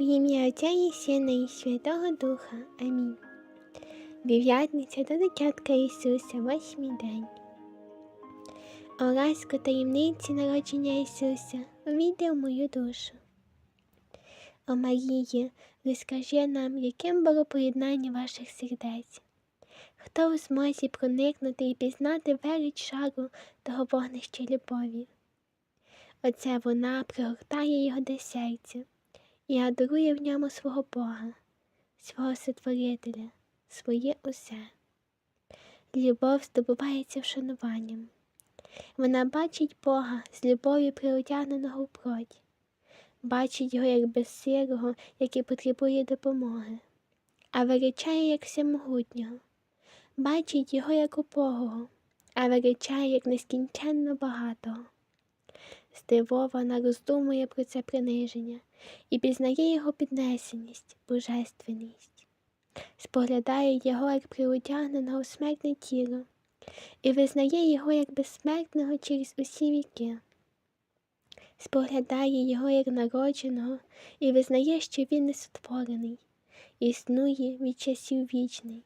В ім'я Отця і Сина і Святого Духа. Амінь. Дев'ятниця до дитятка Ісуса, восьмий день. О ласку таємниці народження Ісуса, увійди в мою душу. О Марії, розкажи нам, яким було поєднання ваших сердець. Хто в змозі проникнути і пізнати велич шару того вогнища любові? Оце вона пригортає його до серця і адорує в ньому свого Бога, свого Сотворителя, своє усе. Любов здобувається вшануванням. Вона бачить Бога з любов'ю приодягненого в плоть, бачить його як безсирого, який потребує допомоги, а величає як всемогутнього, бачить його як убогого, а величає як нескінченно багатого. Здивована роздумує про це приниження і пізнає його піднесеність, божественність, споглядає його як приодягненого в смертне тіло і визнає його як безсмертного через усі віки, споглядає його як народженого і визнає, що він не сотворений, існує від часів вічний,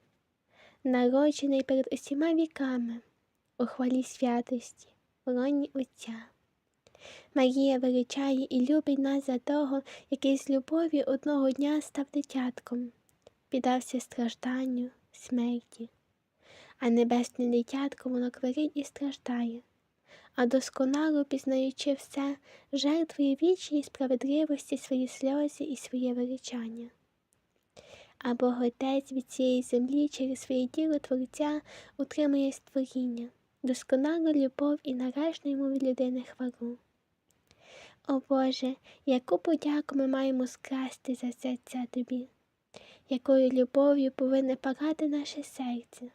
народжений перед усіма віками, у хвалі святості, в лоні Отця. Марія величає і любить нас за того, який з любові одного дня став дитятком, піддався стражданню, смерті, а небесне дитятко воно кверить і страждає, а досконало пізнаючи все, жертвує вічній справедливості свої сльози і своє величання. А Бог Отець від цієї землі через своє діло Творця утримує створіння, досконалу любов і нарешті йому від людини хвалу. О Боже, яку подяку ми маємо скрасти за серця Тобі, якою любов'ю повинне палати наше серце.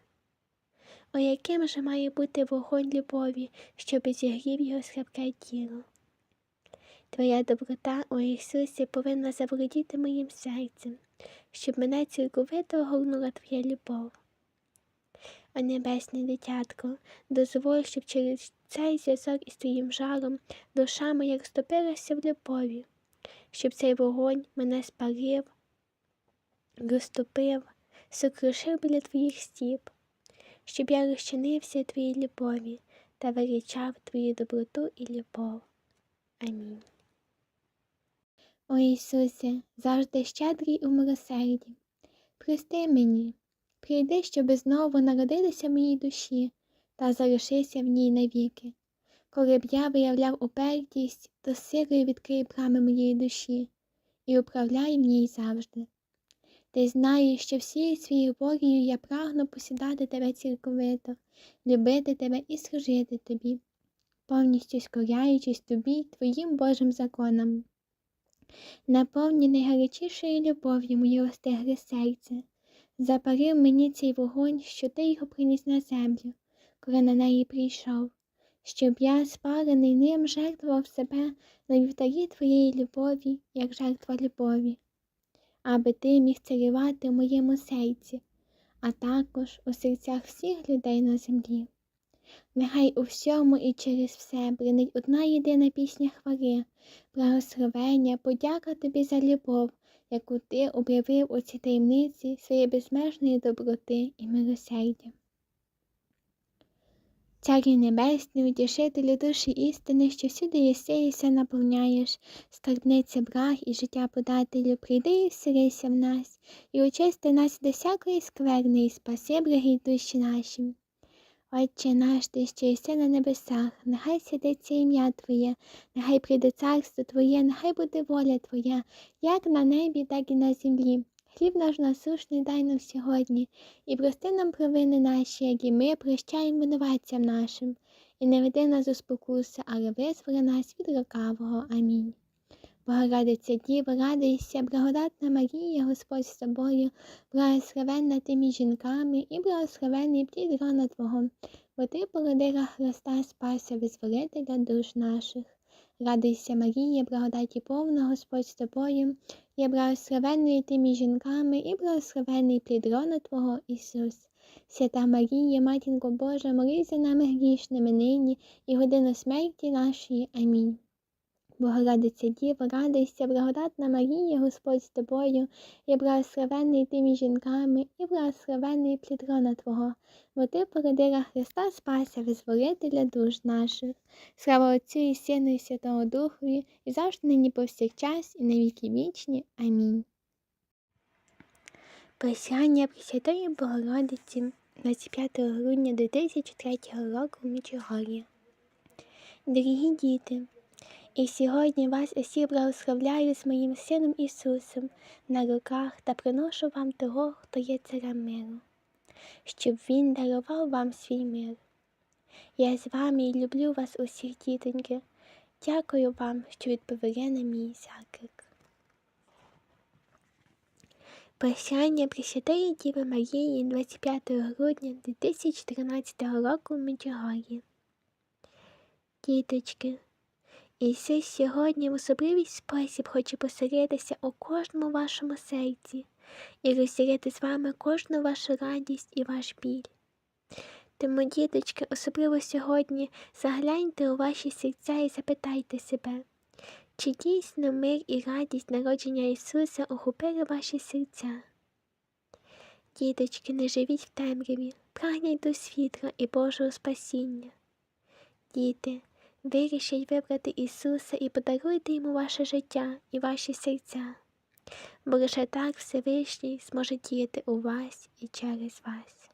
О яким же має бути вогонь любові, щоб зігрів його слабке тіло. Твоя доброта, о Ісусі, повинна заволодіти моїм серцем, щоб мене цілковито огорнула Твоя любов. О небесне дитятко, дозволь, щоб через цей зв'язок із твоїм жалом душа моя розтопилася в любові, щоб цей вогонь мене спалив, розтопив, сокрушив біля твоїх стіп, щоб я розчинився твоїй любові та величав твою доброту і любов. Амінь. О Ісусе, завжди щедрий у милосерді, прости мені, прийди, щоби знову народитися в моїй душі та залишися в ній навіки. Коли б я виявляв упертість, то силою відкрий брами моєї душі і управляй в ній завжди. Ти знаєш, що всією своєю волею я прагну посідати тебе цілковито, любити тебе і служити тобі, повністю скоряючись тобі, твоїм Божим законам. Наповні найгарячішою любов'ю моє остегле серце, запарив мені цей вогонь, що ти його приніс на землю, коли на неї прийшов, щоб я, спалений ним, жертвував себе на вівтарі твоєї любові, як жертва любові, аби ти міг царювати в моєму серці, а також у серцях всіх людей на землі. Нехай у всьому і через все бринить одна єдина пісня хвали, благословення, подяка тобі за любов, яку ти об'явив у цій таємниці своєї безмежної доброти і милосердя. Царю Небесний, утішителю душі істини, що всюди і наповняєш, скарбниця браг і життя подателю, прийди і вселися в нас, і очисти нас до всякої скверни, і спаси, благі душі наші. Отче наш, ти що єси на небесах, нехай святиться ім'я Твоє, нехай прийде царство Твоє, нехай буде воля Твоя, як на небі, так і на землі. Хліб наш насушний дай нам сьогодні, і прости нам провини наші, як і ми прощаємо винуватцям нашим, і не веди нас у спокуси, але визволи нас від лукавого. Амінь. Богородиця Діва, радуйся, благодатна Марія, Господь з тобою, благословенна ти між жінками і благословенний плід рона Твого, бо ти породила Христа, Спася, визволителя душ наших. Радуйся, Марія, благодаті повна, Господь з тобою, я благословенною ти між жінками і благословений плід рона Твого Ісус. Свята Марія, Матінко Божа, молись за нами грішними нині і годину смерті нашої. Амінь. Богородиця Діво, радуйся, благодатна Марія, Господь з тобою, і благословенний ти між жінками, і благословенний плід рона Твого, бо ти породила Христа Спася, визволителя душ наших. Слава Отцю і Сину, і Святого Духові, і завжди нині повсякчас, і на віки вічні. Амінь. Присягання Пресвятої Богородиці 25 грудня 2003 року в Мічогор'ї. Дорогі діти, і сьогодні вас усіх благословляю з моїм сином Ісусом на руках та приношу вам того, хто є царем миру, щоб Він дарував вам свій мир. Я з вами і люблю вас усіх, дітоньки. Дякую вам, що відповіли на мій заклик. Прощання Пресвятої Діви Марії 25 грудня 2013 року в Меджугор'ї. Діточки, Ісус сьогодні в особливий спосіб хоче поселитися у кожному вашому серці і розділити з вами кожну вашу радість і ваш біль. Тому, діточки, особливо сьогодні загляньте у ваші серця і запитайте себе, чи дійсно мир і радість народження Ісуса охопили ваші серця? Діточки, не живіть в темряві, прагніть до світла і Божого спасіння. Діти, вирішіть вибрати Ісуса і подаруйте йому ваше життя і ваші серця, бо лише так Всевишній зможе діяти у вас і через вас.